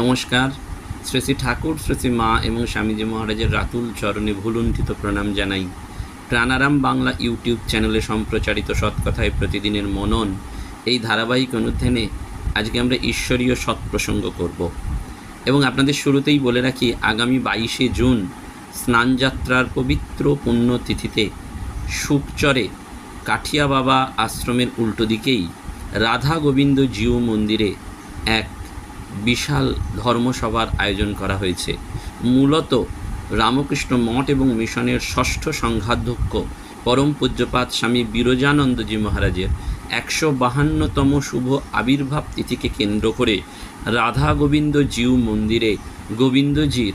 নমস্কার। শ্রী শ্রী ঠাকুর, শ্রী শ্রী মা এবং স্বামীজি মহারাজের রাতুল চরণে ভুলুণ্ঠিত প্রণাম জানাই। প্রাণারাম বাংলা ইউটিউব চ্যানেলে সম্প্রচারিত সৎকথায় প্রতিদিনের মনন এই ধারাবাহিক অনুধ্যানে আজকে আমরা ঈশ্বরীয় সৎ প্রসঙ্গ করব। এবং আপনাদের শুরুতেই বলে রাখি, আগামী বাইশে জুন স্নানযাত্রার পবিত্র পুণ্যতিথিতে সুপচরে কাঠিয়া বাবা আশ্রমের উল্টো দিকেই রাধা গোবিন্দ জিউ মন্দিরে এক বিশাল ধর্মসভার আয়োজন করা হয়েছে। মূলত রামকৃষ্ণ মঠ এবং মিশনের ষষ্ঠ সংঘাধ্যক্ষ পরম পূজ্যপাত স্বামী বিরজানন্দজি মহারাজের একশো বাহান্নতম শুভ আবির্ভাব তিথিকে কেন্দ্র করে রাধা গোবিন্দ জিউ মন্দিরে গোবিন্দজির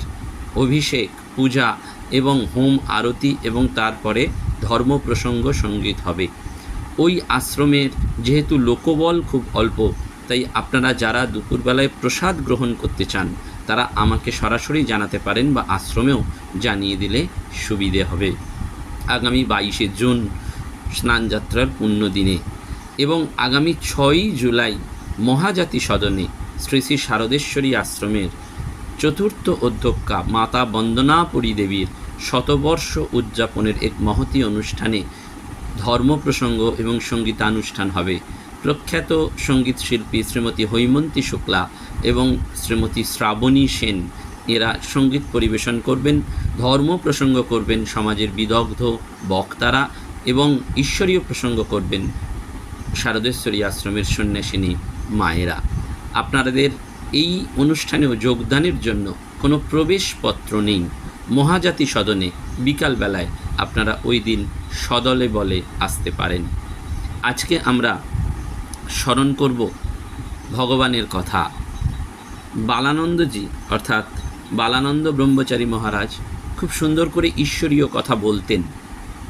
অভিষেক, পূজা এবং হোম আরতি এবং তারপরে ধর্ম প্রসঙ্গ সংগীত হবে। ওই আশ্রমের যেহেতু লোকবল খুব অল্প তাই আপনারা যারা দুপুরবেলায় প্রসাদ গ্রহণ করতে চান, তারা আমাকে সরাসরি জানাতে পারেন বা আশ্রমেও জানিয়ে দিলে সুবিধে হবে। আগামী বাইশে জুন, স্নানযাত্রার পুণ্য দিনে এবং আগামী ছয়ই জুলাই মহাজাতি সদনে শ্রী শ্রী শারদেশ্বরী আশ্রমের চতুর্থ অধ্যক্ষা মাতা বন্দনাপুরী দেবীর শতবর্ষ উদযাপনের এক মহতি অনুষ্ঠানে ধর্ম প্রসঙ্গ এবং সঙ্গীতানুষ্ঠান হবে। প্রখ্যাত সংগীত শিল্পী শ্রীমতী হৈমন্তী শুক্লা এবং শ্রীমতী শ্রাবণী সেন, এরা সংগীত পরিবেশন করবেন, ধর্ম প্রসঙ্গ করবেন, সমাজের বিদগ্ধ, বক্তারা এবং ঈশ্বরীয় প্রসঙ্গ করবেন শারদেশ্বরী আশ্রমের সন্ন্যাসিনী মায়েরা। আপনাদের এই অনুষ্ঠানেও যোগদানের জন্য কোনো প্রবেশপত্র নেই। মহাজাতি সদনে বিকালবেলায় আপনারা ওই দিন সদলে বলে আসতে পারেন। আজকে আমরা স্মরণ করব ভগবানের কথা। বালানন্দজি, অর্থাৎ বালানন্দ ব্রহ্মচারী মহারাজ, খুব সুন্দর করে ঈশ্বরীয় কথা বলতেন।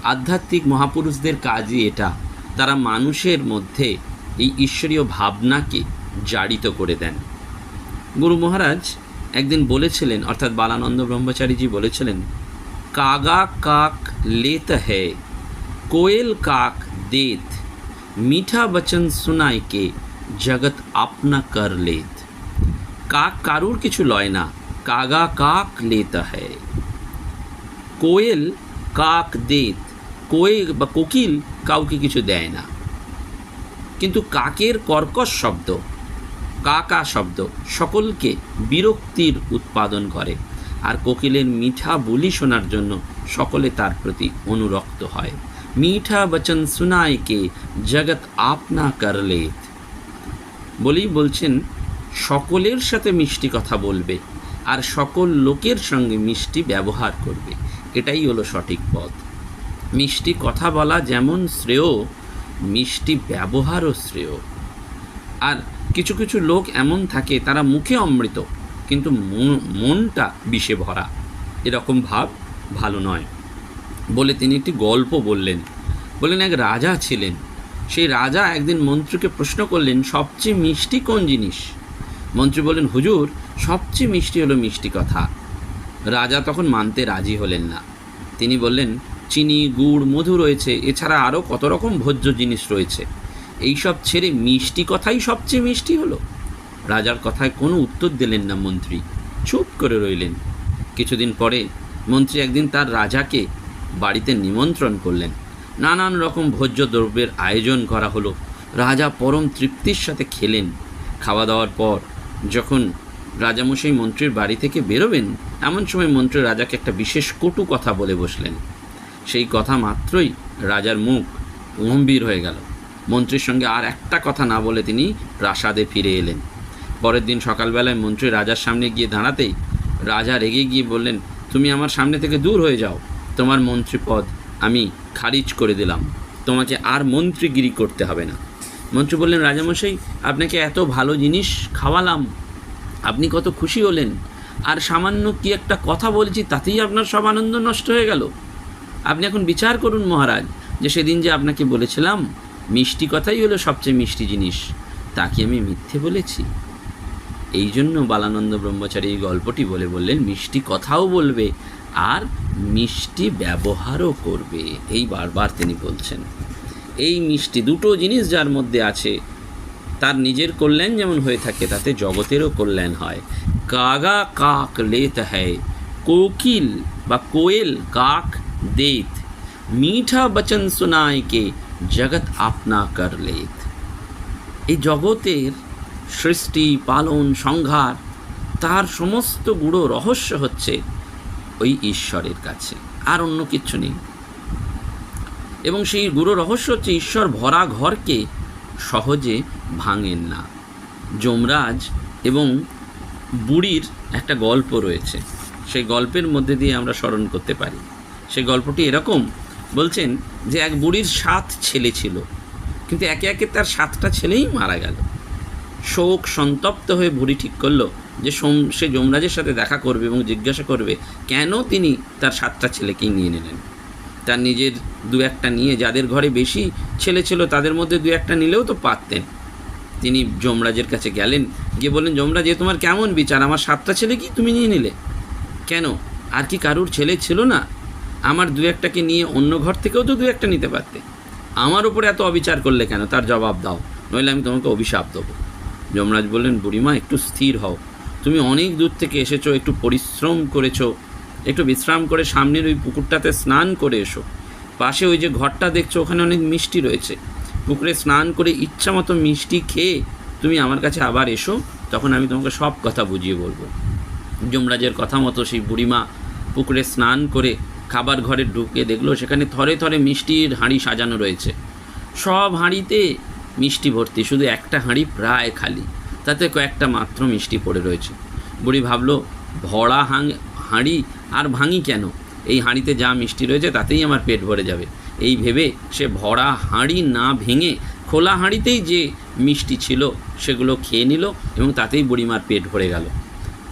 আধ্যাত্মিক মহাপুরুষদের কাজই এটা। তারা মানুষের মধ্যে এই ঈশ্বরীয় ভাবনাকে জারিত করে দেন। গুরু মহারাজ একদিন বলেছিলেন, অর্থাৎ বালানন্দ ব্রহ্মচারীজি বলেছিলেন, কাগা কাক লেত है কোয়েল কাক দেত মিঠা বচন সুনাই কে জগৎ আপনা কর লেত কাক কারুর কিছু লয় না কাগা কাক লেত है। কোয়েল কাক দেত কোয়েল বা কোকিল কাউকে কিছু দেয় না কিন্তু কাকের কর্কশ শব্দ কাকা শব্দ সকলকে বিরক্তির উৎপাদন করে আর কোকিলের মিঠা বুলি শোনার জন্য সকলে তার প্রতি অনুরক্ত হয়। মিঠা বচন সুনায় কে জগৎ আপনা করলেত বলেই বলছেন সকলের সাথে মিষ্টি কথা বলবে আর সকল লোকের সঙ্গে মিষ্টি ব্যবহার করবে। এটাই হলো সঠিক পথ। মিষ্টি কথা বলা যেমন শ্রেয়, মিষ্টি ব্যবহারও শ্রেয়। আর কিছু কিছু লোক এমন থাকে, তারা মুখে অমৃত, কিন্তু মনটা বিষে ভরা। এরকম ভাব ভালো নয়। বলে তিনি একটি গল্প বললেন। বললেন, এক রাজা ছিলেন। সেই রাজা একদিন মন্ত্রীকে প্রশ্ন করলেন, সবচেয়ে মিষ্টি কোন জিনিস? মন্ত্রী বললেন, হুজুর, সবচেয়ে মিষ্টি হলো মিষ্টি কথা। রাজা তখন মানতে রাজি হলেন না। তিনি বললেন, চিনি, গুড়, মধু রয়েছে, এছাড়া আরও কত রকম ভোজ্য জিনিস রয়েছে। এইসব ছেড়ে মিষ্টি কথাই সবচেয়ে মিষ্টি হলো? রাজার কথায় কোনো উত্তর দিলেন না মন্ত্রী। চুপ করে রইলেন। কিছুদিন পরে মন্ত্রী একদিন তার রাজাকে বাড়িতে নিমন্ত্রণ করলেন। নানান রকম ভোজ্য দ্রব্যের আয়োজন করা হলো। রাজা পরম তৃপ্তির সাথে খেলেন। খাওয়া দাওয়ার পর যখন রাজামশাই মন্ত্রীর বাড়ি থেকে বেরোবেন, এমন সময় মন্ত্রী রাজাকে একটা বিশেষ কটু কথা বলে বসলেন। সেই কথা মাত্রই রাজার মুখ গম্ভীর হয়ে গেল। মন্ত্রীর সঙ্গে আর একটা কথা না বলে তিনি প্রাসাদে ফিরে এলেন। পরের দিন সকালবেলায় মন্ত্রী রাজার সামনে গিয়ে দাঁড়াতেই রাজা রেগে গিয়ে বললেন, তুমি আমার সামনে থেকে দূর হয়ে যাও। তোমার মন্ত্রী পদ আমি খারিজ করে দিলাম। তোমাকে আর মন্ত্রীগিরি করতে হবে না। মন্ত্রী বললেন, রাজামশাই, আপনাকে এত ভালো জিনিস খাওয়ালাম। আপনি কত খুশি হলেন। আর সামান্য কি একটা কথা বলছি, তাতেই আপনার সব আনন্দ নষ্ট হয়ে গেল। আপনি এখন বিচার করুন মহারাজ, যে সেদিন যে আপনাকে বলেছিলাম, মিষ্টি কথাই হলো সবচেয়ে মিষ্টি জিনিস। তা কি আমি মিথ্যে বলেছি? এই জন্য বালানন্দ ব্রহ্মচারী এই গল্পটি বলে বললেন, মিষ্টি কথাও বলবে আর মিষ্টি ব্যবহারও করবে, এই বারবার তিনি বলছেন। এই মিষ্টি দুটো জিনিস যার মধ্যে আছে, তার নিজের কল্যাণ যেমন হয়ে থাকে, তাতে জগতেরও কল্যাণ হয়। কাগা কাক লেত হ্যায়, কোকিল বা কোয়েল কাক দেত, মিঠা বচন সুনায় কে জগৎ আপনা কর লেত। এই জগতের সৃষ্টি, পালন, সংহার, তার সমস্ত গুঁড়ো রহস্য হচ্ছে ওই ঈশ্বরের কাছে, আর অন্য কিছু নেই। এবং সেই গুরু রহস্য হচ্ছে ঈশ্বর ভরা ঘরকে সহজে ভাঙেন না। যমরাজ এবং বুড়ির একটা গল্প রয়েছে। সেই গল্পের মধ্যে দিয়ে আমরা স্মরণ করতে পারি। সেই গল্পটি এরকম, বলছেন যে এক বুড়ির সাত ছেলে ছিল, কিন্তু একে একে তার সাতটা ছেলেই মারা গেল। শোক সন্তপ্ত হয়ে বুড়ি ঠিক করল যে সোম, সে যমরাজের সাথে দেখা করবে এবং জিজ্ঞাসা করবে, কেন তিনি তার সাতটা ছেলেকেই নিয়ে নিলেন? তার নিজের দু একটা নিয়ে, যাদের ঘরে বেশি ছেলে ছিল তাদের মধ্যে দু একটা নিলেও তো পারতেন। তিনি যমরাজের কাছে গেলেন, গিয়ে বললেন, যমরাজ, এ তোমার কেমন বিচার? আমার সাতটা ছেলে কি তুমি নিয়ে নিলে? কেন? আর কি কারুর ছেলে ছিল না? আমার দু একটাকে নিয়ে অন্য ঘর থেকেও তো দু একটা নিতে পারতে। আমার ওপরে এত অবিচার করলে কেন? তার জবাব দাও, নইলে আমি তোমাকে অভিশাপ দেবো। যমরাজ বললেন, বুড়িমা, একটু স্থির হও। তুমি অনেক দূর থেকে এসেছ, একটু পরিশ্রম করেছ, একটু বিশ্রাম করে সামনের ওই পুকুরটাতে স্নান করে এসো। পাশে ওই যে ঘরটা দেখছ, ওখানে অনেক মিষ্টি রয়েছে। পুকুরে স্নান করে ইচ্ছা মতো মিষ্টি খেয়ে তুমি আমার কাছে আবার এসো, তখন আমি তোমাকে সব কথা বুঝিয়ে বলব। যমরাজের কথা মতো সেই বুড়িমা পুকুরে স্নান করে খাবার ঘরে ঢুকে দেখল, সেখানে থরে থরে মিষ্টির হাঁড়ি সাজানো রয়েছে। সব হাঁড়িতে মিষ্টি ভর্তি, শুধু একটা হাঁড়ি প্রায় খালি। তাতে কয়েকটা মাত্র মিষ্টি পড়ে রয়েছে। বুড়ি ভাবলো, ভরা হাং হাঁড়ি আর ভাঙি কেন? এই হাঁড়িতে যা মিষ্টি রয়েছে তাতেই আমার পেট ভরে যাবে। এই ভেবে সে ভরা হাঁড়ি না ভেঙে খোলা হাঁড়িতেই যে মিষ্টি ছিল সেগুলো খেয়ে নিল এবং তাতেই বুড়িমার পেট ভরে গেল।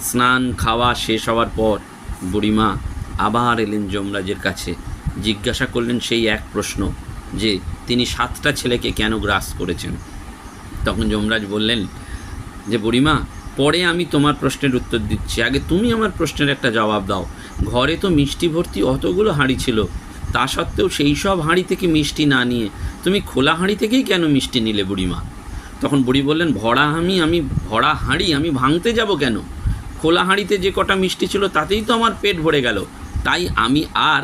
স্নান, খাওয়া শেষ হওয়ার পর বুড়িমা আবার এলেন যমরাজের কাছে। জিজ্ঞাসা করলেন সেই এক প্রশ্ন যে তিনি সাতটা ছেলেকে কেন গ্রাস করেছেন? তখন যমরাজ বললেন, যে বুড়িমা, পরে আমি তোমার প্রশ্নের উত্তর দিচ্ছি। আগে তুমি আমার প্রশ্নের একটা জবাব দাও। ঘরে তো মিষ্টি ভর্তি অতগুলো হাঁড়ি ছিল। তা সত্ত্বেও সেই সব হাঁড়ি থেকে মিষ্টি না নিয়ে তুমি খোলা হাঁড়ি থেকেই কেন মিষ্টি নিলে বুড়িমা? তখন বুড়ি বললেন, ভরা আমি আমি, ভরা হাঁড়ি, আমি ভাঙতে যাব কেন? খোলা হাঁড়িতে যে কটা মিষ্টি ছিল তাতেই তো আমার পেট ভরে গেল। তাই আমি আর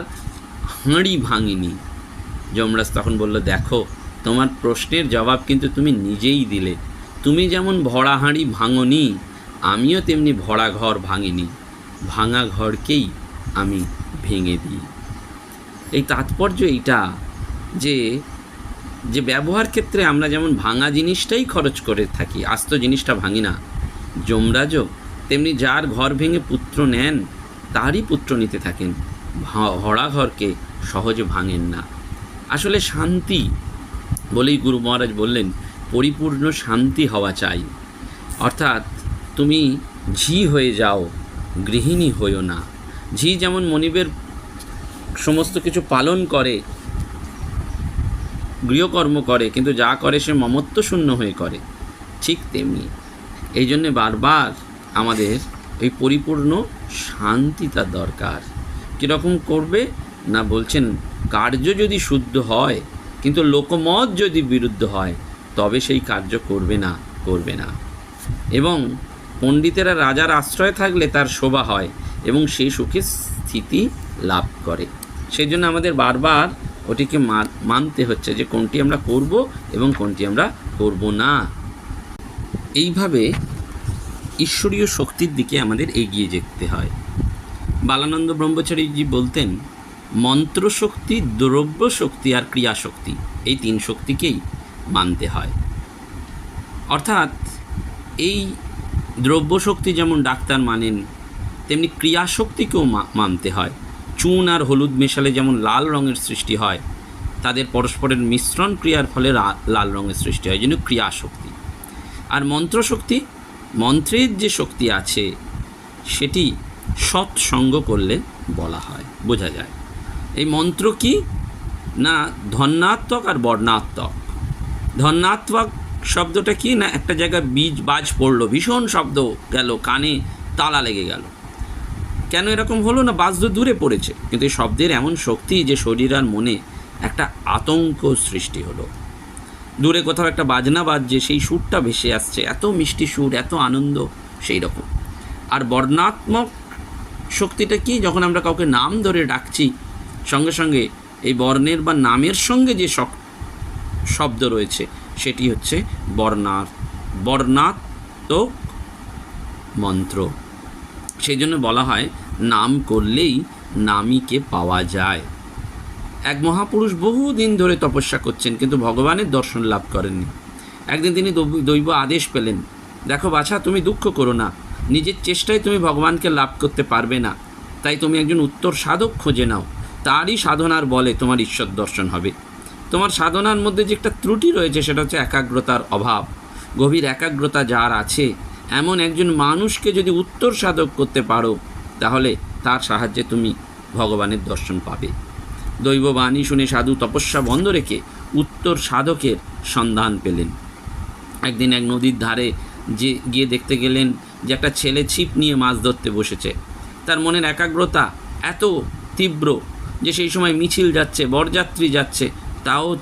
হাঁড়ি ভাঙিনি। যমরাজ তখন বলল, দেখো, তোমার প্রশ্নের জবাব কিন্তু তুমি নিজেই দিলে। তুমি যেমন ভরা হাঁড়ি ভাঙনি, আমিও তেমনি ভরা ঘর ভাঙিনি। ভাঙা ঘরকেই আমি ভেঙে দিই। এই তাৎপর্য এইটা যে যে ব্যবহার ক্ষেত্রে আমরা যেমন ভাঙা জিনিসটাই খরচ করে থাকি, আস্ত জিনিসটা ভাঙি না। যমরাজও তেমনি যার ঘর ভেঙে পুত্র নেন, তারই পুত্র নিতে থাকেন। ভরা ঘরকে সহজে ভাঙেন না। আসলে শান্তি বলেই গুরু মহারাজ বললেন, পরিপূর্ণ শান্তি হওয়া চাই। অর্থাৎ তুমি ঝি হয়ে যাও, গৃহিণী হইও না। ঝি যেমন মনিবের সমস্ত কিছু পালন করে, গৃহকর্ম করে, কিন্তু যা করে সে মমত্ব শূন্য হয়ে করে, ঠিক তেমনি। এই জন্যে বারবার আমাদের এই পরিপূর্ণ শান্তি তার দরকার। কীরকম করবে না বলছেন কার্য যদি শুদ্ধ হয়, কিন্তু লোকমত যদি বিরুদ্ধ হয়, তবে সেই কার্য করবে না করবে না। এবং পণ্ডিতেরা রাজার আশ্রয় থাকলে তার শোভা হয় এবং সেই সুখে স্থিতি লাভ করে। সেই জন্য আমাদের বারবার ওটিকে মানতে হচ্ছে যে কোনটি আমরা করব এবং কোনটি আমরা করব না। এইভাবে ঈশ্বরীয় শক্তির দিকে আমাদের এগিয়ে যেতে হয়। বালানন্দ ব্রহ্মচারীজি বলতেন মন্ত্র শক্তি দ্রব্য শক্তি আর ক্রিয়া শক্তি এই তিন শক্তিকেই মানতে হয়। অর্থাৎ এই দ্রব্য শক্তি যেমন ডাক্তার মানেন, তেমনি ক্রিয়া শক্তিকেও মা- মানতে হয়। চুন আর হলুদ মেশালে যেমন লাল রঙের সৃষ্টি হয়, তাদের পরস্পরের মিশ্রণ ক্রিয়ার ফলে লাল রঙের সৃষ্টি হয়, এই জন্য ক্রিয়া শক্তি আর মন্ত্র শক্তি মন্ত্রের যে শক্তি আছে, সেটি সৎসঙ্গ করলে বলা হয়, বোঝা যায়। এই মন্ত্র কি? না, ধন্যাত্মক আর বর্ণাত্মক। ধন্যাত্মক শব্দটা কি? না, একটা জায়গায় বীজ, বাজ পড়ল, ভীষণ শব্দ গেল, কানে তালা লেগে গেল। কেন এরকম হলো? না, বাজ তো দূরে পড়েছে। কিন্তু এই শব্দের এমন শক্তি যে শরীর আর মনে একটা আতঙ্ক সৃষ্টি হলো। দূরে কোথাও একটা বাজনা বাজছে, সেই সুরটা ভেসে আসছে। এত মিষ্টি সুর, এত আনন্দ, সেই রকম। আর বর্ণাত্মক শক্তিটা কি? যখন আমরা কাউকে নাম ধরে ডাকছি সঙ্গে সঙ্গে এই বর্ণের বা নামের সঙ্গে যে শব্দ রয়েছে, সেটি হচ্ছে বর্ণার, বর্ণাত্মক মন্ত্র। সেই জন্য বলা হয়, নাম করলেই নামীকে পাওয়া যায়। এক মহাপুরুষ বহুদিন ধরে তপস্যা করছেন, কিন্তু ভগবানের দর্শন লাভ করেননি। একদিন তিনি দৈব আদেশ পেলেন, দেখো বাছা, তুমি দুঃখ করো না। নিজের চেষ্টায় তুমি ভগবানকে লাভ করতে পারবে না। তাই তুমি একজন উত্তর সাধক খুঁজে নাও। তারই সাধনার বলে তোমার ঈশ্বর দর্শন হবে। তোমার সাধনার মধ্যে যে একটা ত্রুটি রয়েছে, সেটা হচ্ছে একাগ্রতার অভাব। গভীর একাগ্রতা যার আছে, এমন একজন মানুষকে যদি উত্তর সাধক করতে পারো, তাহলে তার সাহায্যে তুমি ভগবানের দর্শন পাবে। দৈব বাণী শুনে সাধু তপস্যা বন্ধ রেখে উত্তর সাধকের সন্ধান পেলেন। একদিন এক নদীর ধারে যে গিয়ে দেখতে গেলেন যে একটা ছেলে ছিপ নিয়ে মাছ ধরতে বসেছে। তার মনের একাগ্রতা এত তীব্র যে সেই সময় মিছিল যাচ্ছে, বরযাত্রী যাচ্ছে, তাও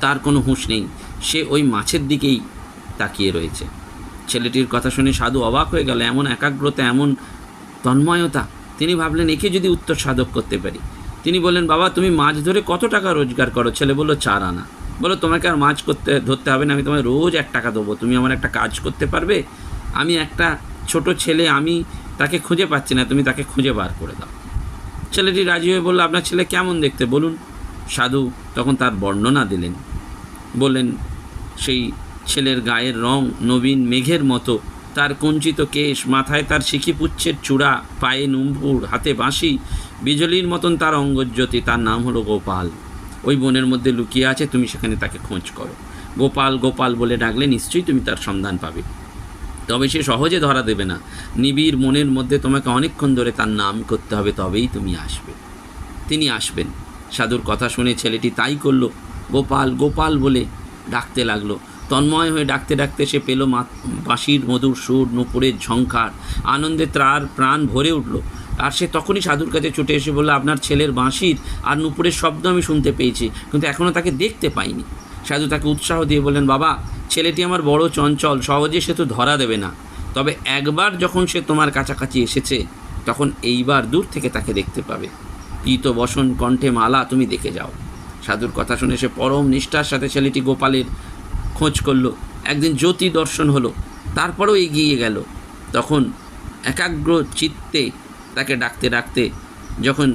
তার কোনো হুঁশ নেই। সে ওই মাছের দিকেই তাকিয়ে রয়েছে। ছেলেটির কথা শুনে সাধু অবাক হয়ে গেল, এমন একাগ্রতা, এমন তন্ময়তা। তিনি ভাবলেন, একে যদি উত্তর সাধক করতে পারি। তিনি বললেন, বাবা, তুমি মাছ ধরে কত টাকা রোজগার করো? ছেলে বলল, চার আনা। বলো তোমাকে আর মাছ করতে, ধরতে হবে না, আমি তোমায় রোজ এক টাকা দেবো। তুমি আমার একটা কাজ করতে পারবে? আমি একটা ছোট ছেলে, আমি তাকে খুঁজে পাচ্ছি না, তুমি তাকে খুঁজে বার করে দাও। ছেলেটি রাজি হয়ে বলল, আপনার ছেলে কেমন দেখতে? বলুন, সাধু। তখন তার বর্ণনা দিলেন। বললেন, সেই ছেলের গায়ের রং নবীন মেঘের মতো। তার কঞ্চিত কেশ, মাথায় তার সিকিপুচ্ছের চূড়া, পায়ে নুম্বুর হাতে বাঁশি, বিজলির মতন তার অঙ্গজ্যোতি, তার নাম হলো গোপাল। ওই বনের মধ্যে লুকিয়ে আছে, তুমি সেখানে তাকে খোঁজ করো। গোপাল গোপাল বলে ডাকলে নিশ্চয়ই তুমি তার সন্ধান পাবে। তবে সে সহজে ধরা দেবে না। নিবিড় মনের মধ্যে তোমাকে অনেকক্ষণ ধরে তার নাম করতে হবে, তবেই তুমি আসবে। তিনি আসবেন। সাধুর কথা শুনে ছেলেটি তাই করল। গোপাল গোপাল বলে ডাকতে লাগল। তন্ময় হয়ে ডাকতে ডাকতে সে পেল বাঁশির মধুর সুর, নুপুরের ঝঙ্কার আনন্দে তার প্রাণ ভরে উঠল। আর সে তখনই সাধুর কাছে ছুটে এসে বলল, আপনার ছেলের বাঁশির আর নুপুরের শব্দ আমি শুনতে পেয়েছি, কিন্তু এখনও তাকে দেখতে পাইনি। সাধু তাকে উৎসাহ দিয়ে বললেন, বাবা, ছেলেটি আমার বড় চঞ্চল, সহজে সে তো ধরা দেবে না। তবে একবার যখন সে তোমার কাছাকাছি এসেছে, তখন এইবার দূর থেকে তাকে দেখতে পাবে। পীত বসন কণ্ঠে মালা তুমি দেখে যাও। সাধুর কথা শুনে সে পরম নিষ্ঠার সাথে ছেলেটি গোপালের খোঁজ করল। একদিন জ্যোতি দর্শন হলো, তারপরেও এগিয়ে গেল। তখন একাগ্র চিত্তে তাকে ডাকতে ডাকতে যখন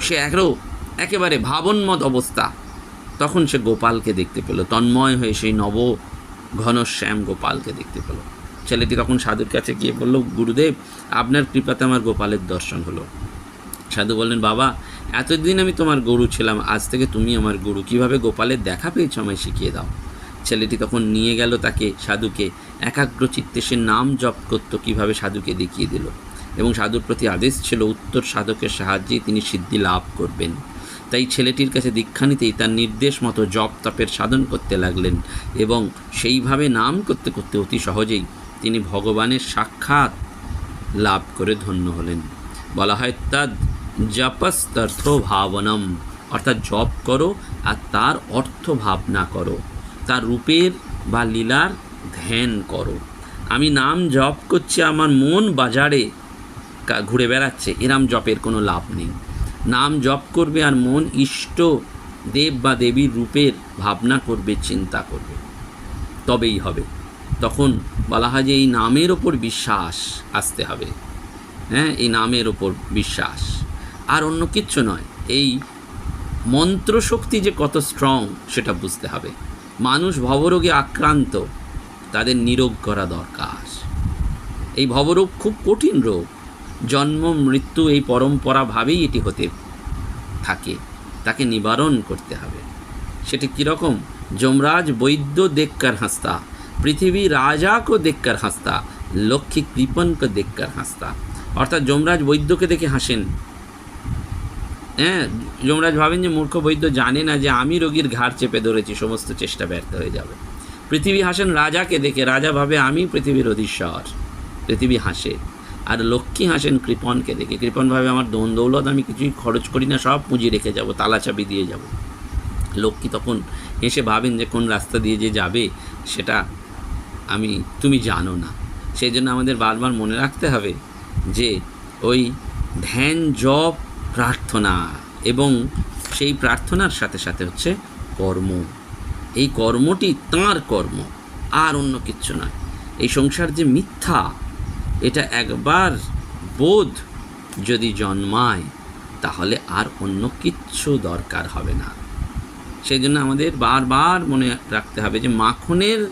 সে একরো একেবারে ভাবন্মত অবস্থা তখন সে গোপালকে দেখতে পেল। তন্ময় হয়ে সেই নব ঘনশ্যাম গোপালকে দেখতে পেল। ছেলেটি তখন সাধুর কাছে গিয়ে বলল, গুরুদেব, আপনার কৃপাতে আমার গোপালের দর্শন হলো। সাধু বললেন, বাবা, এতদিন আমি তোমার গরু ছিলাম, আজ থেকে তুমি আমার গরু। কীভাবে গোপালের দেখা পেয়েছ আমায় শিখিয়ে দাও? ছেলেটি তখন নিয়ে গেল তাকে, সাধুকে। একাগ্র চিত্তে সে নাম জপ করতো, কীভাবে সাধুকে দেখিয়ে দিল। এবং সাধুর প্রতি আদেশ ছিল, উত্তর সাধকের সাহায্যেই তিনি সিদ্ধি লাভ করবেন। তাই ছেলেটির কাছে দীক্ষা নিতেই তার নির্দেশ মতো জপ তপের সাধন করতে লাগলেন এবং সেইভাবে নাম করতে করতে অতি সহজেই তিনি ভগবানের সাক্ষাৎ লাভ করে ধন্য হলেন। বলা হয় তদ জপস্তর্থ ভাবনম। অর্থাৎ জপ করো আর তার অর্থ ভাবনা করো। তার রূপের বা লীলার ধ্যান করো। আমি নাম জপ করছি, আমার মন বাজারে ঘুরে বেড়াচ্ছে, এরাম জপের কোনো লাভ নেই। নাম জপ করবে আর মন ইষ্ট দেব বা দেবীর রূপের ভাবনা করবে, চিন্তা করবে। তবেই হবে। তখন বলা হয় যে এই নামের ওপর বিশ্বাস আসতে হবে। হ্যাঁ এই নামের ওপর বিশ্বাস। আর অন্য কিচ্ছু নয়, এই মন্ত্রশক্তি যে কত স্ট্রং সেটা বুঝতে হবে। মানুষ ভবরোগে আক্রান্ত, তাদের নিরোগ করা দরকার। এই ভবরোগ খুব কঠিন রোগ। জন্ম, মৃত্যু এই পরম্পরাভাবেই এটি হতে থাকে। তাকে নিবারণ করতে হবে। সেটি কীরকম? যমরাজ বৈদ্য দেবকার হাস্তা, পৃথিবী রাজাকে দেখকার হাসতা, লক্ষ্মী কৃপনকে দেখকার হাসতা। অর্থাৎ যমরাজ বৈদ্যকে দেখে হাসেন। হ্যাঁ যমরাজ ভাবেন যে মূর্খ বৈদ্য জানে না যে আমি রোগীর ঘাড় চেপে ধরেছি, সমস্ত চেষ্টা ব্যর্থ হয়ে যাবে। পৃথিবী হাসেন রাজাকে দেখে, রাজা ভাবে আমি পৃথিবীর অধীশ্বর। পৃথিবী হাসে। আর লক্ষ্মী হাসেন কৃপনকে দেখে। কৃপন ভাবে আমার দোন দৌলত, আমি কিছুই খরচ করি না, সব পুঁজি রেখে যাব, তালা চাবি দিয়ে যাব। লক্ষ্মী তখন এসে ভাবেন যে কোন রাস্তা দিয়ে যে যাবে, সেটা আমি, তুমি জানো না। সেই জন্য আমাদের বারবার মনে রাখতে হবে যে, ওই ধ্যান জপ প্রার্থনা এবং সেই প্রার্থনার সাথে সাথে হচ্ছে কর্ম। এই কর্মটি তাঁর কর্ম, আর অন্য কিচ্ছু নয়। এই সংসার যে মিথ্যা এটা একবার বোধ যদি জন্মায়, তাহলে আর অন্য কিচ্ছু দরকার হবে না। সেই জন্য আমাদের বারবার মনে রাখতে হবে যে মাখনের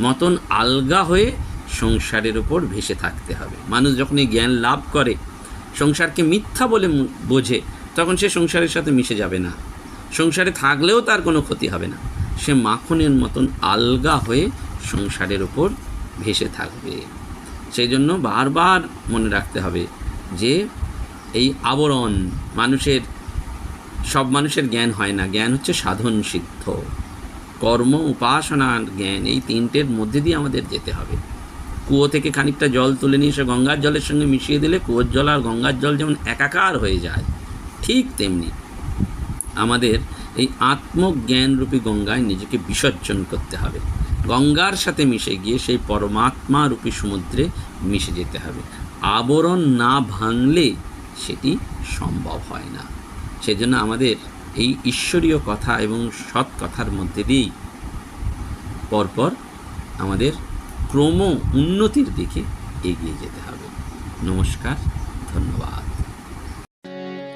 মতন আলগা হয়ে সংসারের উপর ভেসে থাকতে হবে। মানুষ যখন এই জ্ঞান লাভ করে, সংসারকে মিথ্যা বলে বোঝে, তখন সে সংসারের সাথে মিশে যাবে না। সংসারে থাকলেও তার কোনো ক্ষতি হবে না। সে মাখনের মতন আলগা হয়ে সংসারের ওপর ভেসে থাকবে। সেই জন্য বারবার মনে রাখতে হবে যে এই আবরণ মানুষের, সব মানুষের জ্ঞান হয় না। জ্ঞান হচ্ছে সাধন সিদ্ধ। কর্ম, উপাসনা আর জ্ঞান এই তিনটের মধ্যে দিয়ে আমাদের যেতে হবে। কুয়ো থেকে খানিকটা জল তুলে নিয়ে এসে গঙ্গার জলের সঙ্গে মিশিয়ে দিলে কুয়োর জল আর গঙ্গার জল যেমন একাকার হয়ে যায়, ঠিক তেমনি আমাদের এই আত্মজ্ঞানরূপী গঙ্গায় নিজেকে বিসর্জন করতে হবে। গঙ্গার সাথে মিশে গিয়ে সেই পরমাত্মা রূপী সমুদ্রে মিশে যেতে হবে। আবরণ না ভাঙলে সেটি সম্ভব হয় না। সেজন্য আমাদের এই ঈশ্বরীয় কথা এবং সৎ কথার মধ্যে দিয়েই পরপর আমাদের ক্রম উন্নতির দিকে এগিয়ে যেতে হবে। নমস্কার, ধন্যবাদ।